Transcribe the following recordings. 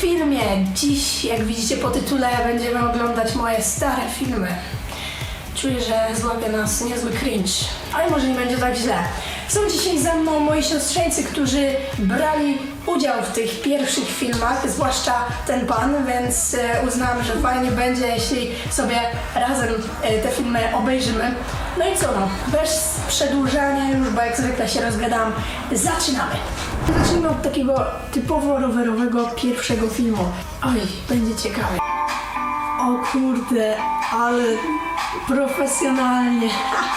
filmie. Dziś, jak widzicie po tytule, będziemy oglądać moje stare filmy. Czuję, że złapie nas niezły cringe, ale może nie będzie tak źle. Są dzisiaj ze mną moi siostrzeńcy, którzy brali udział w tych pierwszych filmach, zwłaszcza ten pan, więc e, uznałam, że fajnie będzie, jeśli sobie razem e, te filmy obejrzymy. No i co no, bez przedłużania już, bo jak zwykle się rozgadam, zaczynamy. Zacznijmy od takiego typowo rowerowego pierwszego filmu. Oj, będzie ciekawe. O kurde, ale profesjonalnie.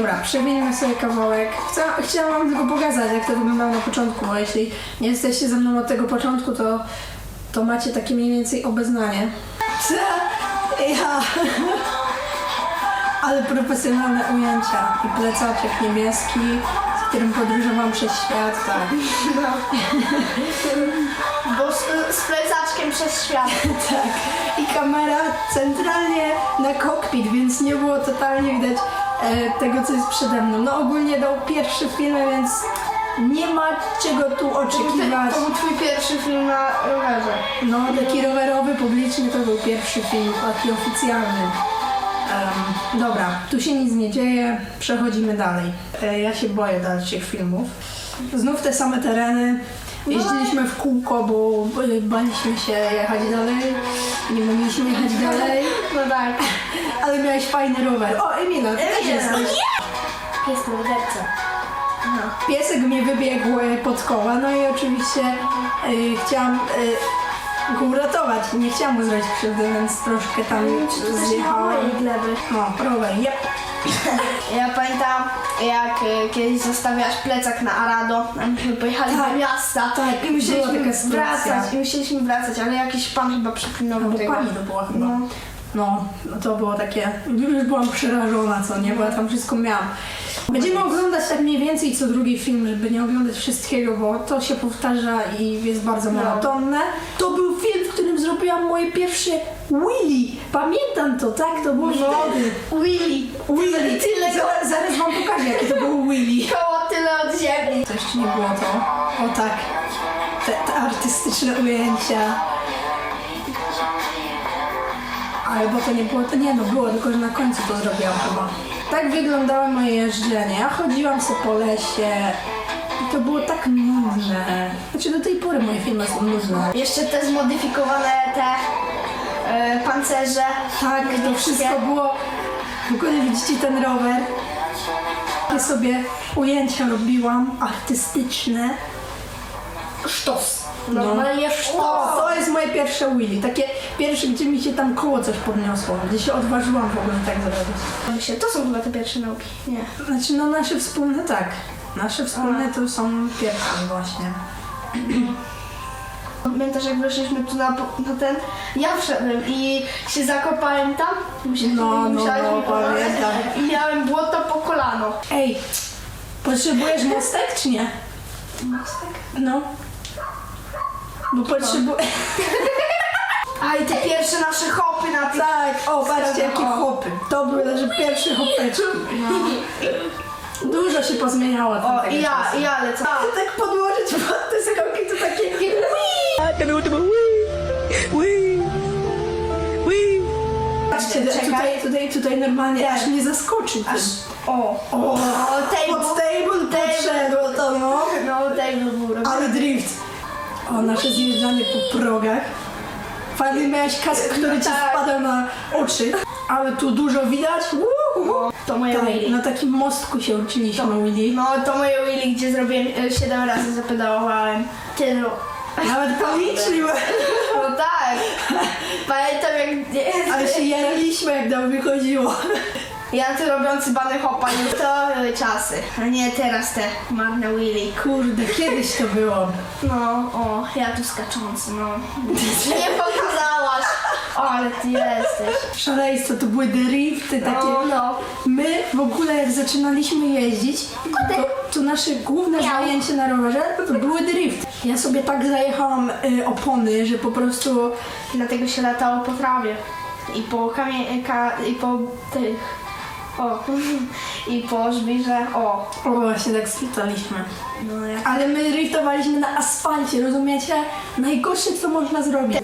Dobra, przewinimy sobie kawałek. Chcę, chciałam wam tylko pokazać, jak to wyglądało na początku, bo jeśli nie jesteście ze mną od tego początku, to, to macie takie mniej więcej obeznanie. Co? Ja... Ale profesjonalne ujęcia i plecaczek niebieski, z którym podróżowałam przez świat, tak. Bo z, z plecaczkiem przez świat. Tak. I kamera centralnie na kokpit, więc nie było totalnie widać tego, co jest przede mną. No ogólnie dał pierwszy film, więc nie ma czego tu oczekiwać. to był twój pierwszy film na rowerze. No, taki rowerowy, publiczny to był pierwszy film, taki oficjalny. Em, dobra, tu się nic nie dzieje, przechodzimy dalej. E, ja się boję dalszych filmów. Znów te same tereny. Jeździliśmy w kółko, bo e, baliśmy się jechać dalej. Nie mogliśmy jechać dalej. No tak. Ale miałeś fajny rower. O, Emila, ty też jesteś. Jest morderca. Piesek mnie wybiegł e, pod koła, no i oczywiście e, chciałam e, go uratować. Nie chciałam mu zrobić krzywdy, więc troszkę tam zjechałam. gleby. No, rower, jep. Ja pamiętam, jak e, kiedyś zostawiasz plecak na Arado, a myśmy pojechali Tak, do miasta tak, i była musieliśmy taka sytuacja. wracać, i musieliśmy wracać, ale jakiś pan chyba Bo tego. pani to była chyba. No. No, no to było takie, już byłam przerażona, co nie, bo ja tam wszystko miałam. Będziemy oglądać tak mniej więcej co drugi film, żeby nie oglądać wszystkiego, bo to się powtarza i jest bardzo monotonne. To był film, w którym zrobiłam moje pierwsze Willy. Pamiętam to, tak? To było wtedy. Willy. Willy. Tyle Zaraz, zaraz wam pokażę, jakie to było Willy. koło tyle od ziemi. To jeszcze nie było to. O tak. Te, te artystyczne ujęcia. Ale bo to nie było, to nie no było, tylko że na końcu to zrobiłam chyba. Tak wyglądało moje jeżdżenie. Ja chodziłam sobie po lesie i to było tak nudne. Znaczy do tej pory moje filmy są nudne. Jeszcze te zmodyfikowane te e, pancerze. Tak, to wszystko było. W ogóle widzicie ten rower? Ja sobie ujęcia robiłam artystyczne. Sztos. Normalnie sztos. O, to jest moje pierwsze Willy. Takie pierwsze, gdzie mi się tam koło coś podniosło. Gdzie się odważyłam w ogóle tak zrobić. Myślę, to są chyba te pierwsze nauki. Nie. Znaczy, no nasze wspólne tak. Nasze wspólne to są pierwsze właśnie. Pamiętasz jak weszliśmy tu na, na ten? Ja wszedłem i się zakopałem tam. Musieliśmy, No, no, musiałeś no, mi pomagać. pamiętam. I miałem błoto po kolano. Ej, potrzebujesz mostek czy nie? No. Bo potrzebuję... A i te pierwsze nasze hopy na tych... Tak, o, patrzcie jakie O. hopy. To były nasze pierwsze hopeczki. Dużo się pozmieniało. od O, tamtego i ja, czasu. i ja lecę. tak podłożyć pod te skoki, to takie... Patrzcie, Czekaj. tutaj, tutaj, tutaj normalnie Tak. aż mnie zaskoczy. Aż... O, O, o, table. pod table podszedło to, no. No, table był robiony. Ale drift. O, nasze zjeżdżanie po progach. Fajny miałeś kask, który ci tak. wpadał na oczy. Ale tu dużo widać. Uhu. To moje Tak, Willy. na takim mostku się uczyliśmy, Willy. No, to moje Willy, gdzie zrobiłem 7 razy zapedałowałem. Tylu. Nawet policzyłem. No tak. Pamiętam jak... nie- Ale się jaraliśmy, jak nam wychodziło. Ja tu robiący bany hopa, już to były czasy. A nie teraz te marne Willy. Kurde, kiedyś to było. No, o, ja tu skaczący, no. Nie pokazałaś. Ale ty jesteś. Szaleństwo, to były drifty takie. No, no. My w ogóle jak zaczynaliśmy jeździć, to, to nasze główne Miau. zajęcie na rowerze to były drift. Ja sobie tak zajechałam y, opony, że po prostu Dlatego się latało po trawie. I po kamie... Ka, I po tych O, i po o. O, właśnie tak splitaliśmy. No jak... Ale my riftowaliśmy na asfalcie, rozumiecie? Najgorsze, co można zrobić.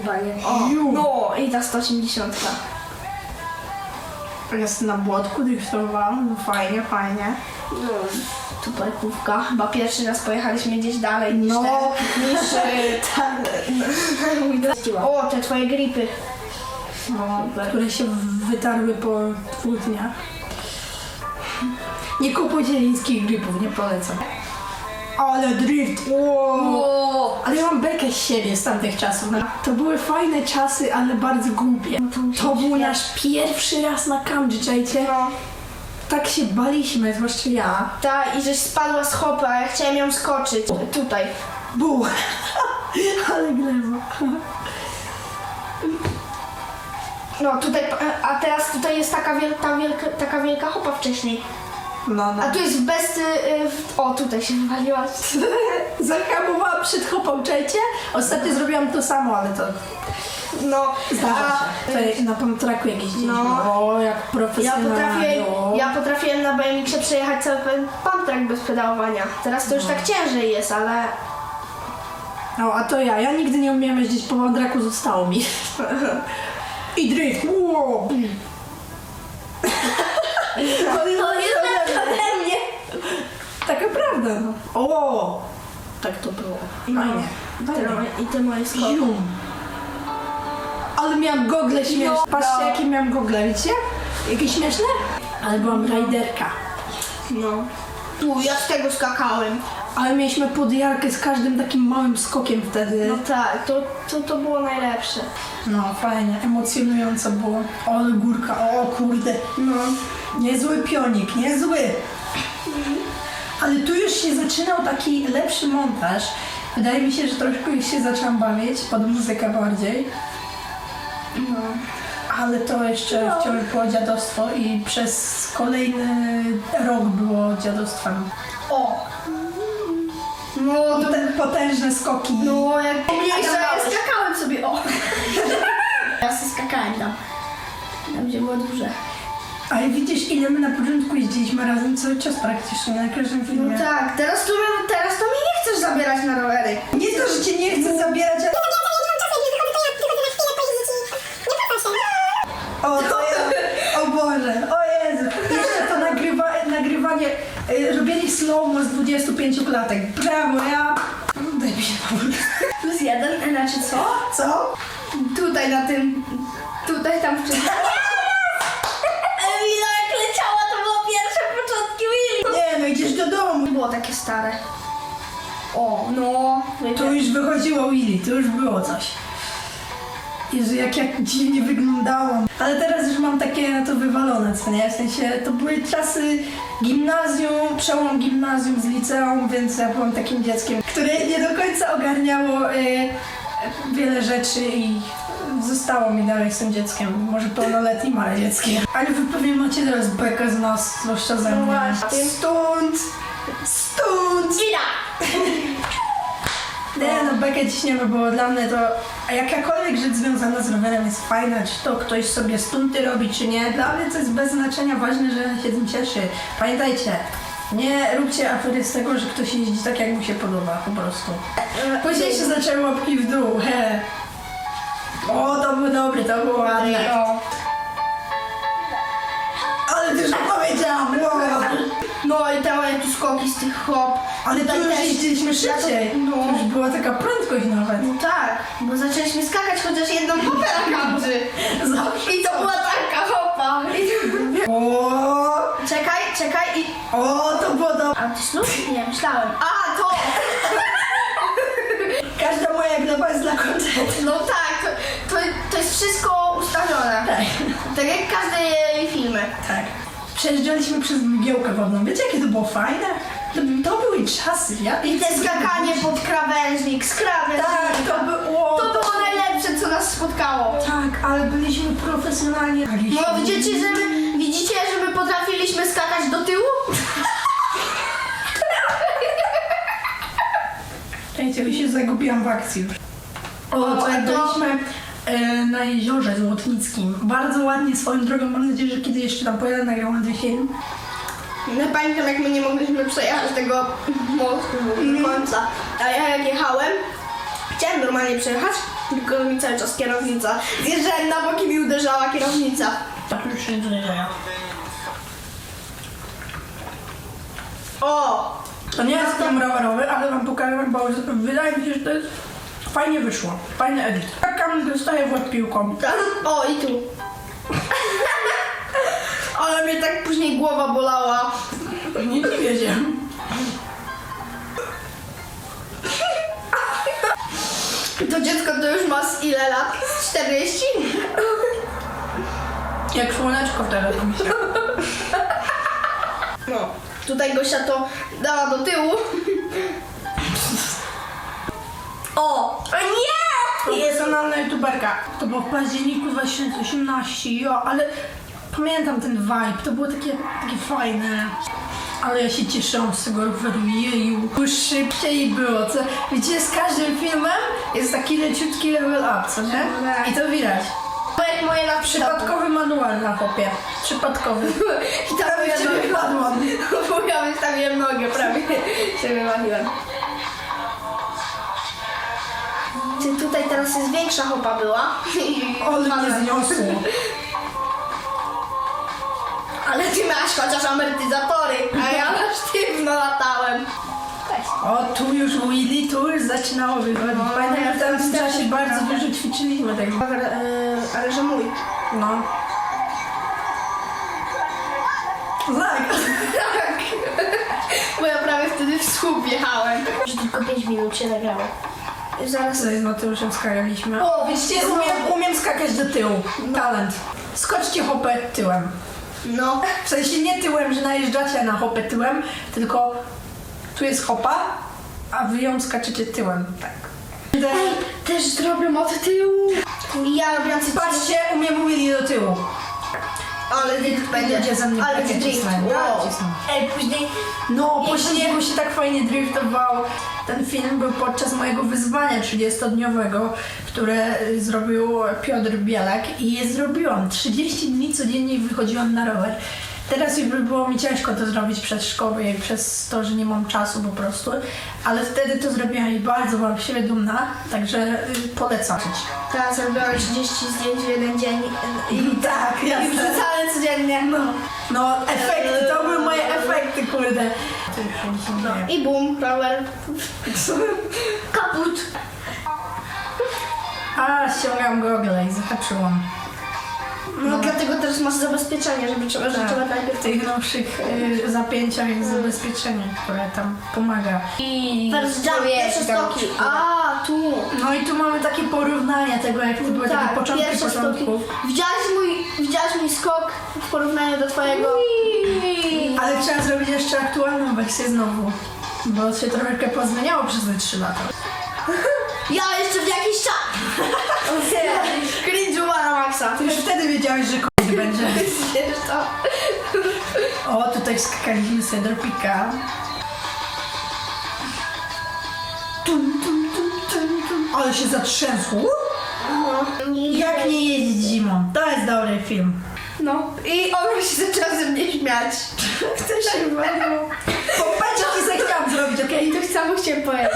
O, Ju. no i ta 180. Jest na błotku driftowałam, no fajnie, fajnie. No, tu parkówka. Chyba pierwszy raz pojechaliśmy gdzieś dalej niż No, te, niż e, ta, O, te twoje gripy. no, które się wytarły po dwóch dniach. Nie kupujcie lińskich gripów, nie polecam. Ale drift! Wow. O, Ale ja mam bekę z siebie z tamtych czasów. To były fajne czasy, ale bardzo głupie. No to musi To być był świetne. nasz pierwszy raz na kamczy, czajcie? no. Tak się baliśmy, zwłaszcza ja. Ta, i żeś spadła z hopy, a ja chciałem ją skoczyć. Tutaj. Bu! ale glewa. No tutaj, a teraz tutaj jest taka wielka, wielka, taka wielka hopa wcześniej. No, no. A tu jest bez... Y, o, tutaj się wywaliłaś. Zahamowałam przed hopą, czajcie? Ostatnio zrobiłam to samo, ale to No, zdarza a, się. Tutaj na pamtraku jakieś dzieci. No. O, jak Ja profesjonalnie. potrafię, ja potrafiłem na BMX-ie przejechać cały pamtrak bez pedałowania. Teraz to już tak ciężej jest, ale... No, a to ja. Ja nigdy nie umiałem jeździć po pamtraku, zostało mi. I drift. Wow. to jest. Taka prawda, no. O! Tak to było. Fajnie. Te Fajnie. moje, I te moje skoki. Jum. Ale miałam gogle śmieszne. No, Patrzcie, no. jakie miałam gogle, widzicie? Jakie śmieszne? Ale byłam rajderka. No. Tu, ja z tego skakałem. Ale mieliśmy podjarkę z każdym takim małym skokiem wtedy. No tak, to, to, to było najlepsze. No, fajnie, emocjonująco było. O, ale górka, o kurde. No. Niezły pionik, niezły. Ale tu już się zaczynał taki lepszy montaż. Wydaje mi się, że troszkę już się zaczęłam bawić, pod muzykę bardziej. No. Ale to jeszcze wciąż było dziadostwo i przez kolejny rok było dziadostwem. O! No, to... Pote- potężne skoki. No, jak mniejsza, ja skakałem sobie, o. Ja sobie skakałem tam. Tam, gdzie było duże. Ale widzisz, ile my na początku jeździliśmy razem cały czas praktycznie na każdym filmie. No tak, teraz to, mnie- teraz to mnie nie chcesz zabierać na rowery. Nie to, że cię nie chcę zabierać, ale... O, to ja... O Boże, o Jezu. Jeszcze to nagrywa, nagrywanie, y, robienie slow z 25 klatek. Brawo, ja... Daj mi się pomóc. Plus jeden, znaczy co? Co? Tutaj na tym, tutaj tam wcześniej. Takie stare. O, no. To już wychodziło Willy, to już było coś. Jezu, jak, jak dziwnie wyglądałam. Ale teraz już mam takie na to wywalone, co nie? W sensie, to były czasy gimnazjum, przełom gimnazjum z liceum, więc ja byłam takim dzieckiem, które nie do końca ogarniało y, wiele rzeczy i zostało mi dalej z tym dzieckiem. Może pełnoletnim, ale dzieckiem. Ale wy pewnie macie teraz bekę z nas, zwłaszcza ze No mnie. właśnie. Stąd! Gina! Nie, no bekę ciśniemy, bo dla mnie to a jakakolwiek rzecz związana z rowerem jest fajna, czy to ktoś sobie stunty robi, czy nie. Dla mnie to jest bez znaczenia, ważne, że się tym cieszy. Pamiętajcie, nie róbcie afery z tego, że ktoś jeździ tak, jak mu się podoba, po prostu. Później się zaczęły łapki w dół, he. O, to było dobre, to było ładne. No. Ale dużo powiedziałam, wow. No i te moje tu skoki z tych hop. Ale to Tutaj już też. jeździliśmy szybciej. No. To już była taka prędkość nawet. No tak, bo zaczęliśmy skakać chociaż jedną hopę na. Zawsze. I to była taka hopa. I... O, Czekaj, czekaj i... o, to było dobre. A ty snów? Nie, myślałem. A, to! Każda moja gleba jest dla koncertu. No tak, to, to, to jest wszystko ustawione. Tak. Tak jak każde jej filmy. Tak. Przejeżdżaliśmy przez mgiełkę wodną. Wiecie, jakie to było fajne? To, to były czasy. Ja, I te skakanie pod krawężnik, z krawężnika. Tak, to było... To było najlepsze, co nas spotkało. Tak, ale byliśmy profesjonalnie. No widzicie, że my, widzicie, że my potrafiliśmy skakać do tyłu? Wiecie, już się zagubiłam w akcji już. O, jak to- na jeziorze Złotnickim. Bardzo ładnie swoją drogą. Mam nadzieję, że kiedy jeszcze tam pojadę, nagram ładny film. No pamiętam jak my nie mogliśmy przejechać tego mostu do końca. A ja jak jechałem, chciałem normalnie przejechać, tylko mi cały czas kierownica. Zjeżdżałem na boki mi uderzała kierownica. Tak już się nie dzieje. O! To nie jest film rowerowy, ale wam pokażę, bo wydaje mi się, że to jest fajnie wyszło. Fajny edit. Tak Kamil dostaje w łeb piłką. O i tu. Ale mnie tak później głowa bolała. Nie dziwię się. To dziecko to już ma z ile lat? Z 40? Jak słoneczko teraz myślę. No. Tutaj Gosia to dała do tyłu. O! O nie! Profesjonalna youtuberka. To było w październiku 2018, jo, ale pamiętam ten vibe, to było takie, takie fajne. Ale ja się cieszyłam z tego roweru, jeju. Już szybciej było, co? Widzicie, z każdym filmem jest taki leciutki level up, co nie? I to widać. To jak moje na przykład. Przypadkowy manual na kopie. Przypadkowy. I tam Prawie nogę wykładłam. Bo ja wystawiłem nogę, prawie się wywaliłem. Czy tutaj teraz jest większa hopa była? Ale mnie zniosło. Ale ty miałaś chociaż amortyzatory, a ja na sztywno latałem. O, tu już Willy Tour zaczynało wychodzić. No, Pamiętam, ja że tam w tym też czasie tak bardzo trochę. dużo ćwiczyliśmy tego. Ale, e, ale że mój. No. Tak. Tak. Bo ja prawie wtedy w słup jechałem. Że tylko 5 minut się nagrało. Zaraz. Tutaj z Mateuszem skakaliśmy. O, Widzicie, umiem, umiem skakać do tyłu. Talent. Skoczcie hopę tyłem. No. W sensie nie tyłem, że najeżdżacie na hopę tyłem, tylko tu jest hopa, a wy ją skaczecie tyłem. Tak. Też zrobię od tyłu. Ja robiąc Patrzcie, umiem Willy do tyłu. Ale drift będzie. Ludzie ze mnie Ale. Wow. Cisną. Ej, później No, później- śniegu się tak fajnie driftował. Ten film był podczas mojego wyzwania 30-dniowego, które y, zrobił Piotr Bielak i je zrobiłam. 30 dni codziennie wychodziłam na rower. Teraz już by było mi ciężko to zrobić przez szkołę i przez to, że nie mam czasu po prostu, ale wtedy to zrobiłam i bardzo byłam siebie dumna, także y, polecam. teraz zrobiłam 30 zdjęć w jeden dzień i tak, i jasne. codziennie. No. No, efekty, to były moje efekty, kurde. Dzieje. I bum, rower. Kaput. A, ściągam gogle i zahaczyłam. No, dlatego teraz masz zabezpieczenie, żeby trzeba, że Tak, trzeba w najpierw... tych nowszych y, zapięciach jest zabezpieczenie, które tam pomaga. I Teraz jump, pierwsze stoki. A, tu. No i tu mamy takie porównania tego, jak to były takie początki Tak, pierwsze stoki. początków. Widziałaś mój, widziałaś mój skok w porównaniu do twojego? Ale trzeba zrobić jeszcze aktualną wersję znowu, bo się troszeczkę pozmieniało przez te 3 lata. Ja jeszcze w jakiś czas. Cringe'uwa maksa. Ty już wtedy wiedziałeś, że koniec będzie. Wiesz co? O, tutaj skakaliśmy sobie do pika. Tum, tum, tum, tum, tum. Ale się zatrzęsło. Jak nie jeździć zimą? To jest dobry film. No. I on się zaczęła ze mnie śmiać. Chcę się waliło. Popeczek i zechciałam zrobić, okej? I to samo chciałem powiedzieć.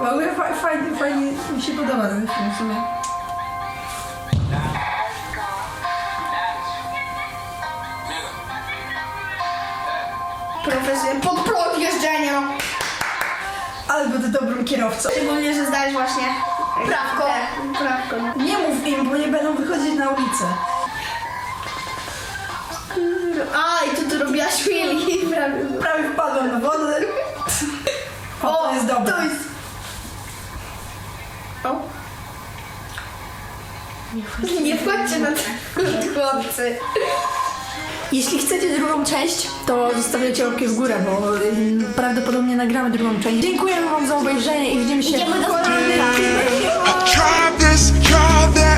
W ogóle fa- fajnie, fajnie mi się podoba ten film w sumie. Profesjonalnie. Pod prąd jeżdżenie, no. Ale będę dobrym kierowcą. Szczególnie, że zdałeś właśnie prawko. Prawko. no. Nie mów im, bo nie będą wychodzić na ulicę. A, i tu ty robiłaś chwili. Prawie. Prawie wpadłam na wodę. O, to jest dobre. To jest... O. Nie wchodźcie na ten chłopcy. Jeśli chcecie drugą część, to zostawiacie łapkę w górę, bo ym, prawdopodobnie nagramy drugą część. Dziękujemy wam za obejrzenie i widzimy się Idziemy do w kolejnym this, that.